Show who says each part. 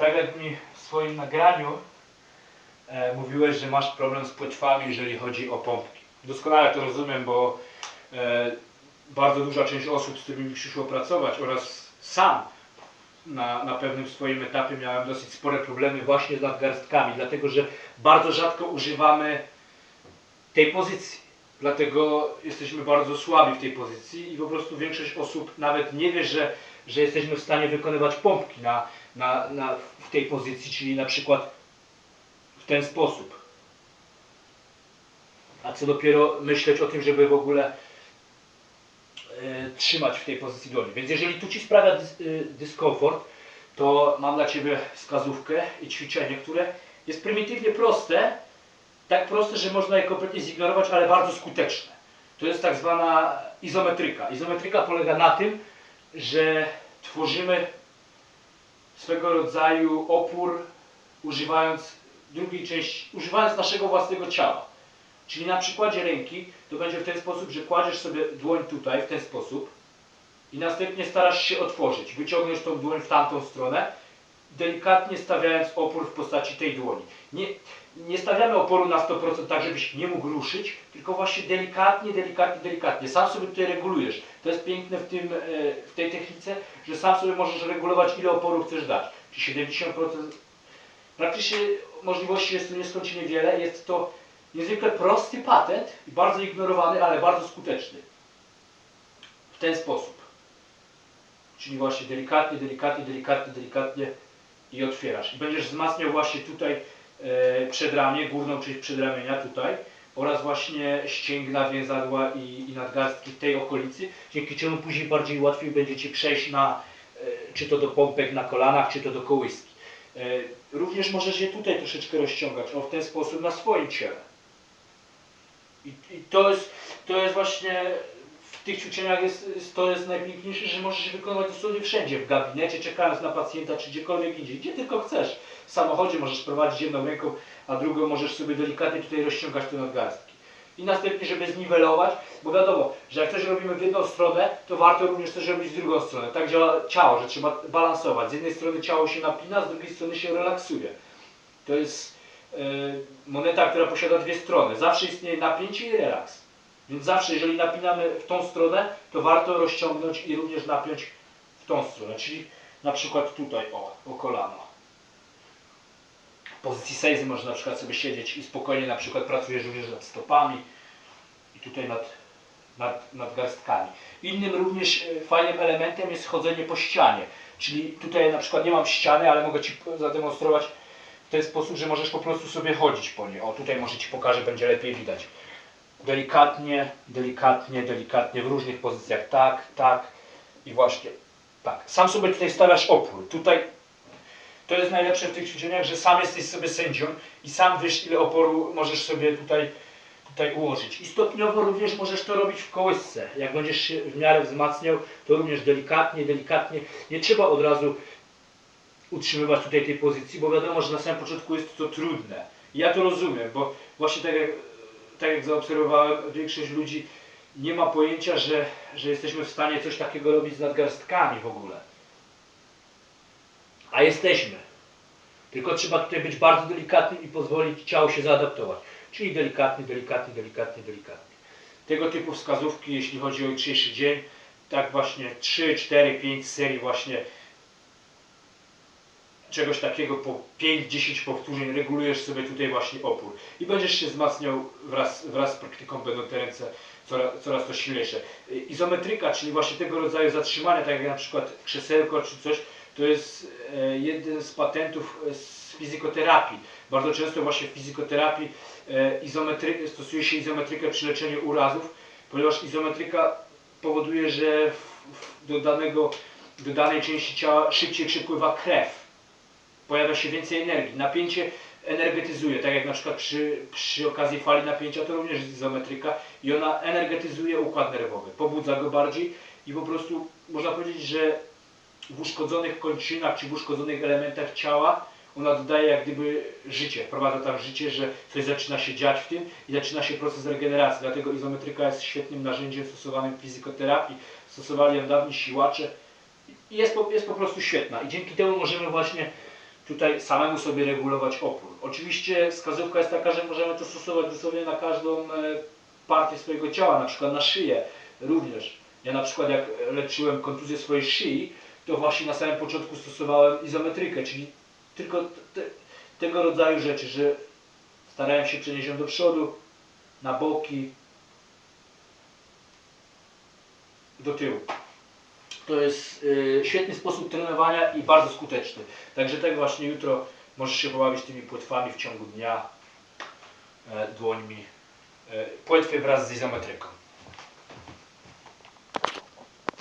Speaker 1: tak jak mi w swoim nagraniu e, mówiłeś, że masz problem z płetwami, jeżeli chodzi o pompki. Doskonale to rozumiem, bo e, bardzo duża część osób, z którymi przyszło pracować oraz sam na, na pewnym swoim etapie miałem dosyć spore problemy właśnie z nadgarstkami, dlatego że bardzo rzadko używamy tej pozycji. Dlatego jesteśmy bardzo słabi w tej pozycji i po prostu większość osób nawet nie wie, że, że jesteśmy w stanie wykonywać pompki na, na, na, w tej pozycji, czyli na przykład w ten sposób. A co dopiero myśleć o tym, żeby w ogóle e, trzymać w tej pozycji dłoni. Więc jeżeli tu Ci sprawia dys, y, dyskomfort, to mam dla Ciebie wskazówkę i ćwiczenie, które jest prymitywnie proste, tak proste, że można je kompletnie zignorować, ale bardzo skuteczne. To jest tak zwana izometryka. Izometryka polega na tym, że tworzymy swego rodzaju opór używając drugiej części, używając naszego własnego ciała. Czyli na przykładzie ręki to będzie w ten sposób, że kładziesz sobie dłoń tutaj w ten sposób i następnie starasz się otworzyć. Wyciągniesz tą dłoń w tamtą stronę, delikatnie stawiając opór w postaci tej dłoni. Nie, nie stawiamy oporu na 100% tak, żebyś nie mógł ruszyć, tylko właśnie delikatnie, delikatnie, delikatnie. Sam sobie tutaj regulujesz. To jest piękne w, tym, e, w tej technice, że sam sobie możesz regulować, ile oporu chcesz dać. Czy 70%. Praktycznie możliwości jest tu nieskończenie wiele. Jest to niezwykle prosty patent bardzo ignorowany, ale bardzo skuteczny. W ten sposób. Czyli właśnie delikatnie, delikatnie, delikatnie, delikatnie i otwierasz. I będziesz wzmacniał właśnie tutaj e, przedramię, główną część przedramienia tutaj oraz właśnie ścięgna, więzadła i, i nadgarstki tej okolicy, dzięki czemu później bardziej łatwiej będzie Ci przejść na, e, czy to do pompek na kolanach, czy to do kołyski. E, również możesz je tutaj troszeczkę rozciągać, o w ten sposób na swoim ciele. I, i to, jest, to jest właśnie tych ćwiczeniach jest, to jest najpiękniejsze, że możesz wykonywać dosłownie wszędzie, w gabinecie, czekając na pacjenta, czy gdziekolwiek indziej, gdzie tylko chcesz. W samochodzie możesz prowadzić jedną ręką, a drugą możesz sobie delikatnie tutaj rozciągać te nadgarstki. I następnie, żeby zniwelować, bo wiadomo, że jak coś robimy w jedną stronę, to warto również coś robić w drugą stronę. Tak działa ciało, że trzeba balansować. Z jednej strony ciało się napina, z drugiej strony się relaksuje. To jest e, moneta, która posiada dwie strony. Zawsze istnieje napięcie i relaks. Więc zawsze, jeżeli napinamy w tą stronę, to warto rozciągnąć i również napiąć w tą stronę. Czyli na przykład tutaj, o, o kolano. W pozycji seizy można na przykład sobie siedzieć i spokojnie na przykład pracujesz również nad stopami i tutaj nad, nad, nad garstkami. Innym również e, fajnym elementem jest chodzenie po ścianie. Czyli tutaj na przykład nie mam ściany, ale mogę Ci zademonstrować w ten sposób, że możesz po prostu sobie chodzić po niej. O, tutaj może Ci pokażę, będzie lepiej widać delikatnie, delikatnie, delikatnie w różnych pozycjach. Tak, tak i właśnie tak. Sam sobie tutaj stawiasz opór. Tutaj to jest najlepsze w tych ćwiczeniach, że sam jesteś sobie sędzią i sam wiesz ile oporu możesz sobie tutaj, tutaj ułożyć. I stopniowo również możesz to robić w kołysce. Jak będziesz się w miarę wzmacniał, to również delikatnie, delikatnie. Nie trzeba od razu utrzymywać tutaj tej pozycji, bo wiadomo, że na samym początku jest to trudne. I ja to rozumiem, bo właśnie tak jak tak jak zaobserwowałem, większość ludzi nie ma pojęcia, że, że jesteśmy w stanie coś takiego robić z nadgarstkami w ogóle. A jesteśmy. Tylko trzeba tutaj być bardzo delikatnym i pozwolić ciału się zaadaptować. Czyli delikatnie, delikatnie, delikatnie, delikatnie. Tego typu wskazówki, jeśli chodzi o jutrzejszy dzień, tak właśnie 3, 4, 5 serii właśnie czegoś takiego po 5-10 powtórzeń regulujesz sobie tutaj właśnie opór i będziesz się wzmacniał wraz, wraz z praktyką będą te ręce coraz, coraz to silniejsze. Izometryka, czyli właśnie tego rodzaju zatrzymania, tak jak na przykład krzesełko czy coś, to jest e, jeden z patentów e, z fizykoterapii. Bardzo często właśnie w fizykoterapii e, izometry, stosuje się izometrykę przy leczeniu urazów, ponieważ izometryka powoduje, że do, danego, do danej części ciała szybciej przepływa krew pojawia się więcej energii. Napięcie energetyzuje, tak jak na przykład przy, przy okazji fali napięcia, to również jest izometryka i ona energetyzuje układ nerwowy, pobudza go bardziej i po prostu można powiedzieć, że w uszkodzonych kończynach czy w uszkodzonych elementach ciała ona dodaje jak gdyby życie, wprowadza tam życie, że coś zaczyna się dziać w tym i zaczyna się proces regeneracji. Dlatego izometryka jest świetnym narzędziem stosowanym w fizykoterapii, stosowali ją dawni siłacze jest po, jest po prostu świetna i dzięki temu możemy właśnie tutaj samemu sobie regulować opór. Oczywiście wskazówka jest taka, że możemy to stosować dosłownie na każdą e, partię swojego ciała, na przykład na szyję również. Ja na przykład jak leczyłem kontuzję swojej szyi, to właśnie na samym początku stosowałem izometrykę, czyli tylko te, tego rodzaju rzeczy, że starałem się przenieść ją do przodu, na boki, do tyłu. To jest y, świetny sposób trenowania i bardzo skuteczny. Także tak właśnie jutro możesz się pobawić tymi płetwami w ciągu dnia, e, dłońmi. E, płetwy wraz z izometryką.